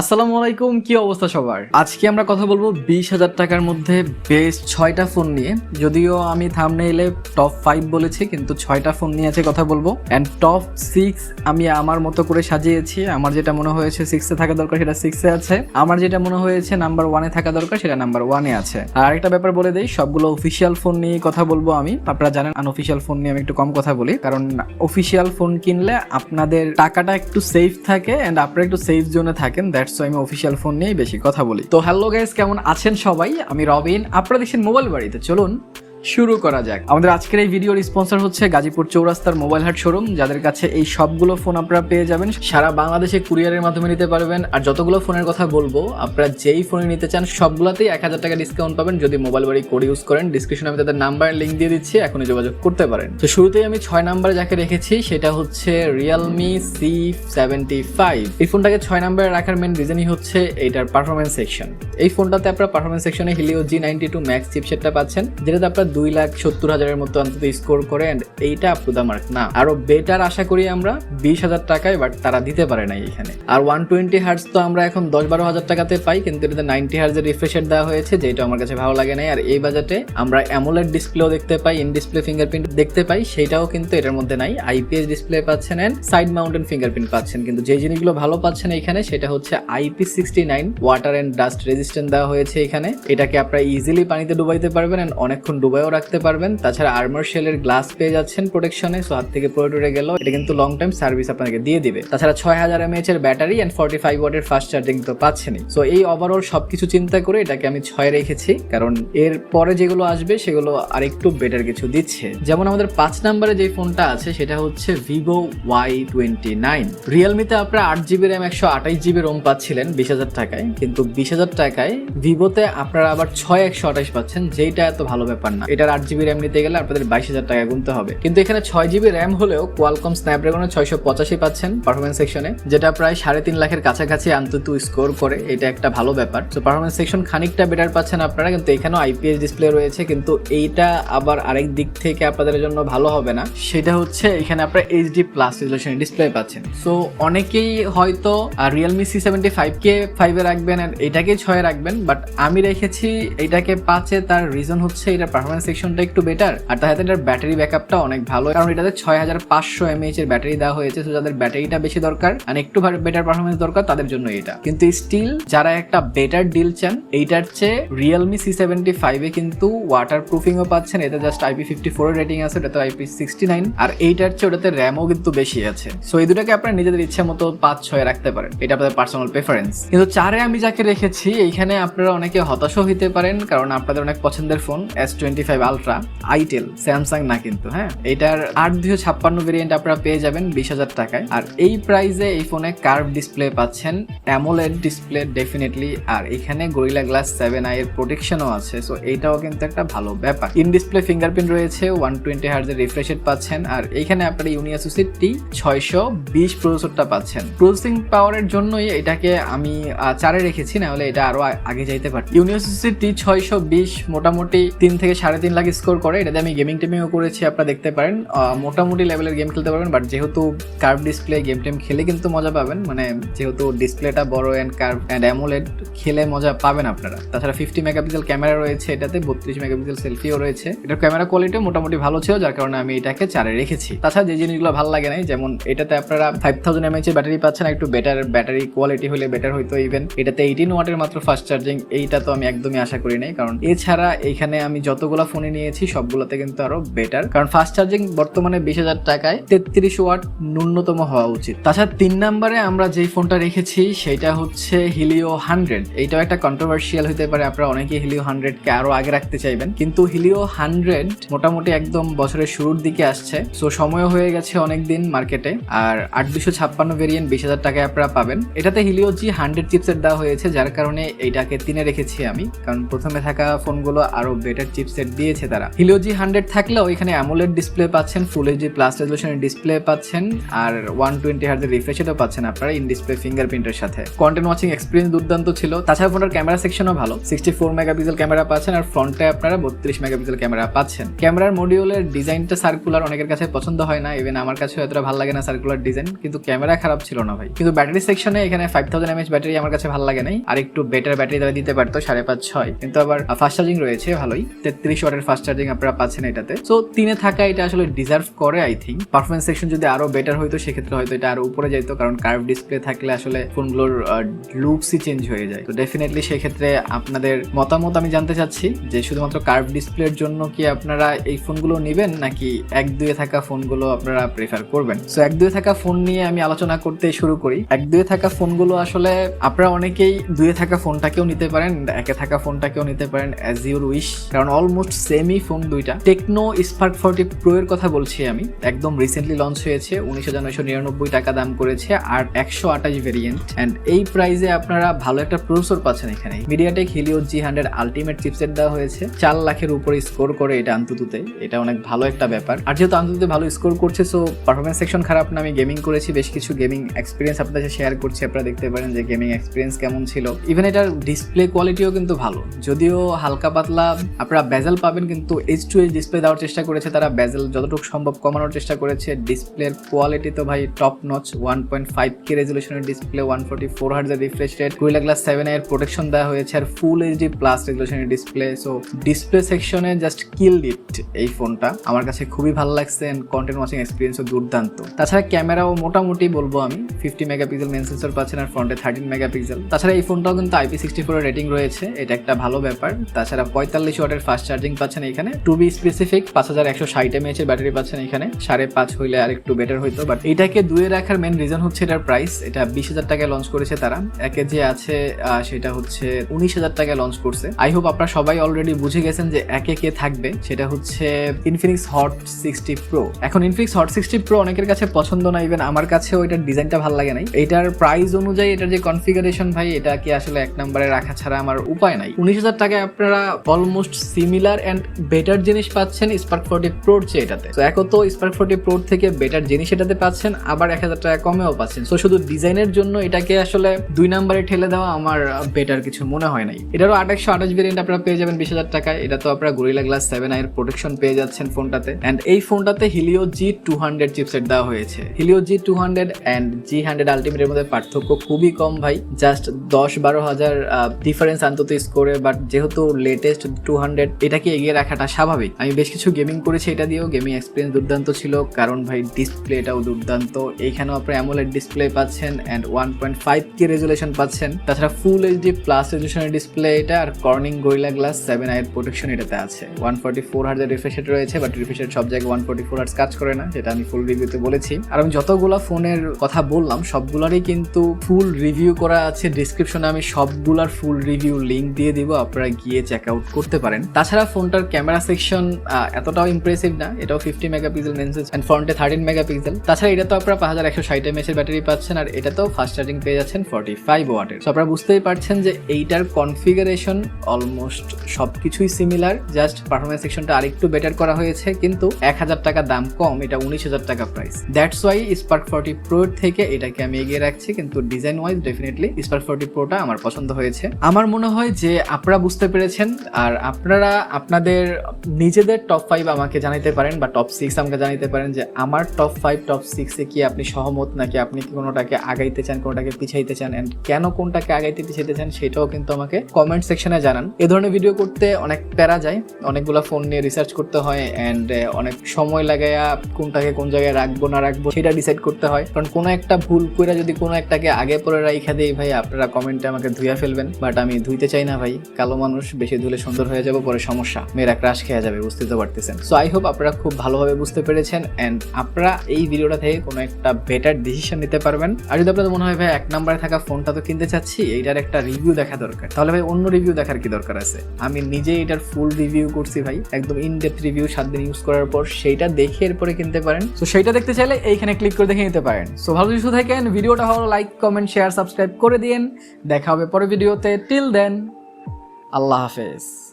আসসালামু আলাইকুম, কি অবস্থা সবার? আজকে আমরা কথা বলব বিশ হাজার টাকার মধ্যে বেস্ট ছয়টা ফোন নিয়ে। যদিও আমি থামনে এলে টপ ফাইভ বলেছি, কিন্তু ছয়টা ফোন নিয়ে আছে কথা বলব। অ্যান্ড টপ সিক্স আমি আমার মতো করে সাজিয়েছি। আমার যেটা মনে হয়েছে সিক্সে থাকা দরকার, সেটা সিক্সে আছে। আমার যেটা মনে হয়েছে নাম্বার ওয়ানে থাকা দরকার, সেটা নাম্বার ওয়ানে আছে। আর আরেকটা ব্যাপার বলে দিই, সবগুলো অফিসিয়াল ফোন নিয়ে কথা বলব আমি। আপনারা জানেন আনঅফিসিয়াল ফোন নিয়ে আমি একটু কম কথা বলি। কারণ অফিসিয়াল ফোন কিনলে আপনাদের টাকাটা একটু সেফ থাকে অ্যান্ড আপনারা একটু সেফ জোনে থাকেন দ্যাটস আমি অফিসিয়াল ফোন নিয়েই বেশি কথা বলি। তো হ্যালো গাইস কেমন আছেন সবাই? আমি রবিন আপনারা দেখছেন মোবাইল বাড়িতে। চলুন শুরু করা যাক। আমাদের আজকের এই ভিডিওর স্পন্সর হচ্ছে গাজীপুর চৌরাস্তার মোবাইল হাট শোরুম, যাদের কাছে এই সবগুলো ফোন আপনারা পেয়ে যাবেন। সারা বাংলাদেশে কুরিয়ারের মাধ্যমে নিতে পারবেন। আর যতগুলো ফোনের কথা বলব, আপনারা যেই ফোনে নিতে চান, সবগুলোতেই এক হাজার টাকা ডিসকাউন্ট পাবেন। যদি মোবাইল বাড়ি কোড ইউজ করেন ডিসক্রিপশনে আমি তাদের নাম্বার লিঙ্ক দিয়ে দিচ্ছি, এখনই যোগাযোগ করতে পারেন। তো শুরুতেই আমি ছয় নাম্বারে যাকে রেখেছি, সেটা হচ্ছে রিয়েলমি সি সেভেন্টি ফাইভ এই ফোনটাকে ছয় নাম্বারে রাখার মেন রিজনই হচ্ছে এইটার পারফরমেন্স সেকশন এই ফোনটাতে আপনারা পারফরমেন্স সেকশনে Helio G ninety two max চিপসেটটা পাচ্ছেন, যেটাতে আপনার দুই লাখ সত্তর হাজারের মতো অন্তত স্কোর করে and এইটা আপ টু দ্য মার্ক না। আরও বেটার আশা করি আমরা বিশ হাজার টাকায় বাট তারা দিতে পারে না এখানে। আর ওয়ান টোয়েন্টি হার্টস তো আমরা এখন দশ বারো হাজার টাকাতে পাই, কিন্তু এটাতে নাইনটি হার্টসের রিফ্রেশার দেওয়া হয়েছে, যেটা আমার কাছে ভালো লাগে নাই। আর এই বাজেটে আমরা অ্যামোলেড ডিসপ্লেও দেখতে পাই ইন ডিসপ্লে ফিঙ্গারপ্রিন্ট দেখতে পাই সেটাও কিন্তু এটার মধ্যে নাই। আইপিএস ডিসপ্লে পাচ্ছেন এন্ড সাইড মাউন্টেন ফিঙ্গারপ্রিন্ট পাচ্ছেন। কিন্তু যে জিনিসগুলো ভালো পাচ্ছেন এখানে, সেটা হচ্ছে IP sixty nine water and dust resistant দেওয়া হয়েছে এখানে। এটাকে আপনারা ইজিলি পানিতে ডুবাইতে পারবেন এন্ড অনেকক্ষণ ডুবাইও রাখতে পারবেন। তাছাড়া আর্মার শেলের গ্লাস পেয়ে যাচ্ছেন প্রোটেকশনে সো হাত থেকে পড়ে টরে গেল এটা কিন্তু লং টাইম সার্ভিস আপনাকে দিয়ে দিবে। তাছাড়া ছয় হাজার এমএএচ এর ব্যাটারি এন্ড ফর্টি ফাইভ ওয়াটের ফাস্ট চার্জিং তো পাচ্ছেনই। সো এই ওভারঅল সবকিছু চিন্তা করে এটাকে আমি ছয় রেখেছি। কারণ এর পরে যেগুলো আসবে, সেগুলো আরেকটু বেটার কিছু দিচ্ছে। যেমন আমাদের পাঁচ নম্বরে যে ফোনটা আছে, সেটা হচ্ছে ভিভো ওয়াই টোয়েন্টি নাইন রিয়েলমিতে আপনারা আট জিবি র্যাম একশো আঠাইশ জিবি রোম পাচ্ছিলেন বিশ হাজার টাকায়। কিন্তু বিশ হাজার টাকায় ভিভোতে আপনারা আবার ছয় একশো আঠাইশ পাচ্ছেন, যেইটা এত ভালো ব্যাপার না। এটার আট জিবি র্যাম নিতে গেলে আপনাদের বাইশ হাজার টাকা গুনতে হবে। কিন্তু এখানে ছয় জিবি র্যাম হলেও কোয়ালকম স্ন্যাপড্রাগনের ছয়শো পঁচাশি পাচ্ছেন পারফরমেন্স সেকশনে যেটা প্রায় সাড়ে তিন লাখের কাছাকাছি আন্তত স্কোর করে। এটা একটা ভালো ব্যাপার। তো পারফরমেন্স সেকশন খানিকটা বেটার পাচ্ছেন আপনারা, কিন্তু এখানেও আইপিএস ডিসপ্লে রয়েছে, কিন্তু এইটা আবার আরেক দিক থেকে আপনাদের জন্য ভালো হবে না। সেটা হচ্ছে এখানে আপনারা এইচডি প্লাস রেজলিউশন ডিসপ্লে পাচ্ছেন। সো অনেকেই হয়তো রিয়েলমি সি সেভেন্টি ফাইভ কে ফাইভে রাখবেন এটাকে ছয়ে রাখবেন বাট আমি রেখেছি, এটাকে পাঁচে, তার রিজন হচ্ছে এটা পারফরমেন্স সেকশনটা একটু বেটার আর তার সাথে এটার ব্যাটারি ব্যাকআপটা অনেক ভালো। কারণ এটাতে ছয় হাজার পাঁচশো এমএইচ এর ব্যাটারি দেওয়া হয়েছে তো যাদের ব্যাটারিটা বেশি দরকার আর একটু বেটার পারফরমেন্স দরকার, তাদের জন্য এটা। কিন্তু স্টিল যারা একটা বেটার ডিল চান, এইটার চেয়ে রিয়েলমি সি সেভেন্টি ফাইভে কিন্তু ওয়াটার প্রুফিংও পাচ্ছেন। এতে just IP fifty four rating আছে ওটাতে আইপি সিক্সটি নাইন আর এইটার চেয়ে ওটাতে র্যামও কিন্তু বেশি আছে। সো এই দুটাকে আপনারা নিজেদের ইচ্ছা মতো পাঁচ ছয় রাখতে পারেন। এটা আপনাদের পার্সোনাল প্রেফারেন্স কিন্তু চারে আমি যাকে রেখেছি, এইখানে আপনারা অনেকে হতাশও হতে পারেন, কারণ আপনাদের অনেক পছন্দের phone S twenty five ultra itel Samsung না কিন্তু হ্যাঁ? এটার আট দুশো ছাপ্পান্ন ভেরিয়েন্ট আপনারা পেয়ে যাবেন বিশ হাজার টাকায়। আর এই প্রাইসে এই ফোনে কার্ভ ডিসপ্লে পাচ্ছেন অ্যামোলেড ডিসপ্লে ডেফিনেটলি আর এখানে গরিলা গ্লাস সেভেন আই এর প্রোটেকশনও আছে সো এইটাও কিন্তু একটা ভালো ব্যাপার। ইন ডিসপ্লে ফিঙ্গারপ্রিন্ট রয়েছে ওয়ান টোয়েন্টি হার্জের রিফ্রেশেড পাচ্ছেন, আর এইখানে আপনারা ইউনিয়াসুসি টি ছয়শো বিশ প্রসেসরটা পাচ্ছেন। প্রসেসিং পাওয়ারের জন্যই এটাকে আমি চারে রেখেছি, না হলে এটা আরও আগে যাইতে পারি ইউনিভার্সিটি টি ছয়শো বিশ মোটামুটি তিন থেকে সাড়ে তিন লাখ স্কোর করে, এটাতে আমি গেমিং টেমিংও করেছি, আপনারা দেখতে পারেন। মোটামুটি লেভেলের গেম খেলতে পারবেন বাট যেহেতু কার্ভ ডিসপ্লে গেম টেম খেলে কিন্তু মজা পাবেন মানে যেহেতু ডিসপ্লেটা বড় অ্যান্ড কার্ভ অ্যান্ড অ্যামোলেড খেলে মজা পাবেন আপনারা। তাছাড়া ফিফটি মেগাপিক্সেল ক্যামেরা রয়েছে এটাতে, বত্রিশ মেগাপিক্সেল সেলফিও রয়েছে। এটার ক্যামেরা কোয়ালিটিও মোটামুটি ভালো ছিল, যার কারণে আমি এটাকে চারে রেখেছি। তাছাড়া যে জিনিসগুলো ভালো লাগে নাই, যেমন এটাতে আপনারা ফাইভ থাউজেন্ড এমএইচ এর ব্যাটারি পাচ্ছেন একটু বেটার ব্যাটারি কোয়ালিটি হলে বেটার হইতো ইভেন এটাতে এইটিন ওয়াটের মাত্র ফাস্ট চার্জিং এইটা তো আমি একদমই আশা করি নাই, কারণ এছাড়া এখানে আমি যতগুলো ফোনে নিয়েছি, সবগুলোতে কিন্তু আরও বেটার কারণ ফাস্ট চার্জিং বর্তমানে বিশ হাজার টাকায় তেত্রিশ ওয়াট ন্যূনতম হওয়া উচিত। তাছাড়া তিন নম্বরে আমরা যেই ফোনটা রেখেছি সেটা হচ্ছে হিলিও হান্ড্রেড এইটাও একটা কন্ট্রোভার্সিয়াল হতে পারে, আপনারা অনেকে হিলিও হান্ড্রেড কে আরও আগে রাখতে চাইবেন। কিন্তু হিলিও হান্ড্রেড মোটামুটি একদম বছরের শুরুর দিকে আসছে। সো সময় হয়ে গেছে অনেক দিন মার্কেটে আর আট দুশো ছাপ্পান্ন ভেরিয়েন্ট বিশ হাজার টাকায় আপনারা পাবেন। এটাতে হিলিও জি হান্ড্রেড চিপসেট দেওয়া হয়েছে, যার কারণে এইটাকে তিনে রেখেছি আমি। কারণ প্রথমে থাকা ফোনগুলো আরও বেটার চিপসেট দিয়েছে তারা। হিলিও জি হান্ড্রেড থাকলেও এখানে অ্যামোলেড ডিসপ্লে পাচ্ছেন ফুল এইচডি প্লাস রেজলিউশনের ডিসপ্লে পাচ্ছেন, আর ওয়ান টোয়েন্টি হার্জের রিফ্রেশও পাচ্ছেন আপনারা ইন ডিসপ্লে ফিঙ্গারপ্রিন্টের সাথে। কন্টেন্ট ওয়াচিং এক্সপিরিয়েন্স দুর্দান্ত ছিল। তাছাড়া ফোনের ক্যামেরা সেকশনও ভালো। সিক্সটি ফোর মেগাপিক্সেল ক্যামেরা পাচ্ছেন, আর ফ্রন্টে আপনারা বত্রিশ মেগাপিক্সেল ক্যামেরা পাচ্ছেন। ক্যামেরার মডিউলের ডিজাইনটা সার্কুলার অনেকের কাছে পছন্দ হয় না ইভেন আমার কাছে এতটা ভালো লাগে না সার্কুলার ডিজাইন কিন্তু ক্যামেরা খারাপ ছিল না ভাই। কিন্তু ব্যাটারি সেকশনে এখানে ফাইভ থাউজেন্ড এমএচ ব্যাটারি আমার কাছে ভালো লাগে নাই, আর একটু বেটার ব্যাটারি তারা দিতে পারতো সাড়ে পাঁচ, ছয়। কিন্তু আবার ফাস্ট চার্জিং রয়েছে, ভালোই। তেত্রিশ ওয়াটের ফাস্ট চার্জিং আপনারা পাচ্ছেন এটাতে। সো তিনে থাকা এটা আসলে ডিজার্ভ করে আই থিঙ্ক পারফরমেন্স সেকশন যদি আরও বেটার হইতো সেক্ষেত্রে হয়তো এটা আরও উপরে যাইতো, কারণ কার্ভ ডিসপ্লে থাকলে আসলে ফোনগুলোর লুকসই চেঞ্জ হয়ে যায়। তো ডেফিনেটলি সেক্ষেত্রে আপনাদের মতামত আমি জানতে চাচ্ছি, যে শুধুমাত্র কার্ভ ডিসপ্লের জন্য কি আপনারা এই ফোনগুলো নেবেন, নাকি এক দুয়ে থাকা ফোনগুলো আপনারা প্রেফার করবেন? সো এক দুয়ে থাকা ফোন নিয়ে আমি আলোচনা করতে শুরু করি। এক দুয়ে থাকা ফোনগুলো আসলে আপনারা অনেকেই দুয়ে থাকা ফোনটাকেও নিতে পারেন, একে থাকা ফোনটাকেও নিতে পারেন অ্যাজ ইউর উইশ কারণ অলমোস্ট সেমই ফোন দুইটা। টেকনো স্পার্ক ফোরটি প্রো এর কথা বলছি আমি। একদম রিসেন্টলি লঞ্চ হয়েছে উনিশ হাজার নয়শো নিরানব্বই টাকা দাম করেছে, আর একশো আঠাশ ভেরিয়েন্ট অ্যান্ড এই প্রাইসে আপনারা ভালো একটা প্রসেসর পাচ্ছেন এখানে। MediaTek Helio G hundred Ultimate chipset দেওয়া হয়েছে। চার লাখের উপরে স্কোর করে এটা আন্ততুতে এটা অনেক ভালো একটা ব্যাপার। আর যেহেতু আন্ততুতে ভালো স্কোর করছে সো পারফরমেন্স সেকশন খারাপ না, আমি গেমিং করেছি। বেশ কিছু গেমিং এক্সপিরিয়েন্স আপনাদের সাথে শেয়ার করছি। আপনারা দেখতে পারেন যে গেমিং এক্সপিরিয়েন্স কেমন ছিল। ইভেন এটার ডিসপ্লে কোয়ালিটিও কিন্তু ভালো। যদিও হালকা পাতলা, আপনারা বেজেল পাবেন, কিন্তু এইচ টু এইচ ডিসপ্লে দেওয়ার চেষ্টা করেছে তারা। বেজেল যতটুকু সম্ভব কমানোর চেষ্টা করেছে। ডিসপ্লের কোয়ালিটি তো ভাই top notch one point five K রেজলিউশনের display one forty four হার্জের refresh rate Gorilla Glass seven এর প্রোটেকশন দেওয়া হয়েছে, আর ফুল এইচডি প্লাস রেজলিউশনের ডিসপ্লে সো ডিসপ্লে সেকশনে জাস্ট কিল ইট এই ফোনটা আমার কাছে খুবই ভালো লাগছে এন্ড কন্টেন্ট ওয়াচিং এক্সপিরিয়েন্সও দুর্দান্ত। তাছাড়া ক্যামেরাও মোটামুটি বলব আমি ফিফটি মেগাপিক্সেল মেন সেন্সর পাচ্ছেন আর ফ্রন্টে থার্টিন মেগাপিক্সেল তাছাড়া এই ফোনটাও কিন্তু আইপি সিক্সটি ফোর রেটিং রয়েছে, এটা একটা ভালো ব্যাপার। তাছাড়া পঁয়তাল্লিশ ওয়াটের ফাস্ট চার্জিং পাচ্ছেন এখানে টু বি স্পেসিফিক পাঁচ হাজার একশো ষাট এমএচ এর ব্যাটারি পাচ্ছেন এখানে সাড়ে পাঁচ হইলে আর একটু বেটার হইতো বাট এটাকে দুয়ে রাখার মেন রিজন হচ্ছে এটার প্রাইস এটা বিশ হাজার টাকায় লঞ্চ করেছে তারা। একে যে আছে সেটা হচ্ছে উনিশ হাজার টাকায় লঞ্চ করছে। আই হোপ আপনারা সবাই অলরেডি বুঝে গেছেন যে একে কে থাকবে। সেটা হচ্ছে ইনফিনিক্স হট সিক্সটি প্রো এখন ইনফিনিক্স হট সিক্সটি প্রো অনেকের কাছে পছন্দ না ইভেন আমার কাছেও এটার ডিজাইনটা ভালো লাগে নাই। এটার প্রাইস অনুযায়ী এটার যে কনফিগারেশন ভাই এটাকে আসলে এক নম্বরে রাখা ছাড়া আমার উপায় নাই। উনিশ হাজার টাকায় আপনারা অলমোস্ট সিমিলার অ্যান্ড বেটার জিনিস পাচ্ছেন স্পার্ক ফোর্টি প্রোর চেয়ে এটাতে। তো এখন তো স্পার্ক ফোর্টি প্রোর থেকে বেটার জিনিস এটাতে পাচ্ছেন, আবার এক হাজার টাকা কমেও পাচ্ছেন। তো শুধু ডিজাইনের জন্য এটাকে আসলে দুই নম্বরে ঠেলে দেওয়া আমার বেটার কিছু মনে হয় নাই। এটারও একশো আঠাশ ভেরিয়েন্ট আপনারা পেয়ে যাবেন বিশ হাজার টাকায়। এটা তো আপনারা গরিলা গ্লাস সেভেন আইয়ের প্রোটেকশন পেয়ে যাচ্ছেন ফোনটাতে। অ্যান্ড এই ফোনটাতে Helio G two hundred chipset দেওয়া হয়েছে। Helio G two hundred and G hundred আলটিমেটের মধ্যে পার্থক্য খুবই কম ভাই। জাস্ট দশ বারো হাজার ডিফারেন্স আন্তত স্কোরে বাট যেহেতু লেটেস্ট টু হান্ড্রেড এটাকে এগিয়ে রাখাটা স্বাভাবিক। আমি বেশ কিছু গেমিং করেছি, এটা দিয়েও গেমিং এক্সপিরিয়েন্স দুর্দান্ত ছিল, কারণ ভাই ডিসপ্লেটাও দুর্দান্ত। এইখানেও আপনি অ্যামোলেড ডিসপ্লে পাচ্ছেন and one point five K resolution পাচ্ছেন। তাছাড়া ফুল এইচডি প্লাস রেজুলেশনের ডিসপ্লে এটা, আর কর্নিং গরিলা গ্লাস সেভেন আইয়ের প্রোটেকশন এটাতে আছে। ওয়ান ফোর্টি ফোর হার্জের রিফ্রেশ রয়েছে বাট রিফ্রেশ সব জায়গায় ওয়ান ফোর্টি ফোর হার্জ কাজ করে না, যেটা আমি ফুল রিভিউতে বলেছি। আর আমি যতগুলো ফোনের কথা বললাম, সবগুলোরই কিন্তু ফুল রিভিউ করা আছে। ডিসক্রিপশনে আমি সবগুলার ফুল রিভিউ লিঙ্ক দিয়ে দিব, আপনারা গিয়ে চেক আউট করতে পারেন। তাছাড়া ফোনটার ক্যামেরা সেকশন এতটাও ইমপ্রেসিভ না। এটাও ফিফটি মেগাপিক্সেল মেনসেস অ্যান্ড ফ্রন্টে থার্টিন মেগাপিক্সেল তাছাড়া এটা তো আপনারা পাঁচ হাজার একশো ষাট এমএচ এর ব্যাটারি পাচ্ছেন আর এটাতেও ফাস্ট চার্জিং পেয়ে যাচ্ছেন ফর্টি ফাইভ ওয়াটের তো আপনারা বুঝতেই পারছেন যে এইটার কনফিগারেশন অলমোস্ট সবকিছুই সিমিলার জাস্ট পারফরমেন্স সেকশনটা আরেকটু বেটার করা হয়েছে, কিন্তু এক হাজার টাকা দাম কম, এটা উনিশ হাজার টাকা price that's why Spark forty Pro থেকে এটাকে আমি এগিয়ে রাখছি, কিন্তু design wise definitely Spark forty প্রোটা আমার পছন্দ হয়েছে। আমার মনে হয় যে আপনারা বুঝতে পেরেছেন, আর আপনারা আপনাদের নিজেদের টপ ফাইভ আমাকে জানাইতে পারেন বা টপ সিক্স আমাকে জানাইতে পারেন যে আমার টপ ফাইভ টপ সিক্সে কি আপনি সহমত? নাকি আপনি কি কোনোটাকে আগাইতে চান, কোনোটাকে পিছাইতে চান? অ্যান্ড কেন কোনটাকে আগাইতে, পিছাইতে চান সেটাও কিন্তু আমাকে কমেন্ট সেকশনে জানান। এ ধরনের ভিডিও করতে অনেক প্যারা যায়, অনেকগুলো ফোন নিয়ে রিসার্চ করতে হয় অ্যান্ড অনেক সময় লাগাইয়া কোনটাকে কোন জায়গায় রাখব, না রাখব সেটা ডিসাইড করতে হয়। কারণ কোনো একটা ভুল করে যদি কোনো একটাকে আগে পরে রাইখা দেই ভাই, আপনারা কমেন্টে আমাকে ধুইয়া ফেলবেন। বাট আমি ধুইতে চাই না ভাই, কালো মানুষ, বেশি ধুলে সুন্দর হয়ে যাব, পরে সমস্যা মেয়েরা ক্রাশ খেয়ে যাবে বুঝতে তো পারতেছেন। সো আই হোপ আপনারা খুব ভালোভাবে বুঝতে পেরেছেন অ্যান্ড আপনারা এই ভিডিওটা থেকে কোনো একটা বেটার ডিসিশন নিতে পারবেন। আর যদি আপনাদের মনে হয়, ভাই, এক নম্বরে থাকা ফোনটা তো কিনতে চাচ্ছি, এইটার একটা রিভিউ দেখা দরকার। তাহলে ভাই, অন্য রিভিউ দেখার কি দরকার আছে? আমি নিজে এটার ফুল রিভিউ করছি ভাই, একদম ইন ডেপথ রিভিউ সাত দিন ইউজ করার পর সেইটা দেখে এরপরে কিনতে পারেন। সো সেইটা দেখতে চাইলে এইখানে ক্লিক করে দেখে নিতে পারেন। সো ভালো কিছু থাকেন ভিডিওটা ভালো লাইক কমেন্ট শেয়ার সাবস্ক্রাইব করে দিন দেখা হবে পরে ভিডিওতে টিল দেন আল্লাহ হাফেজ।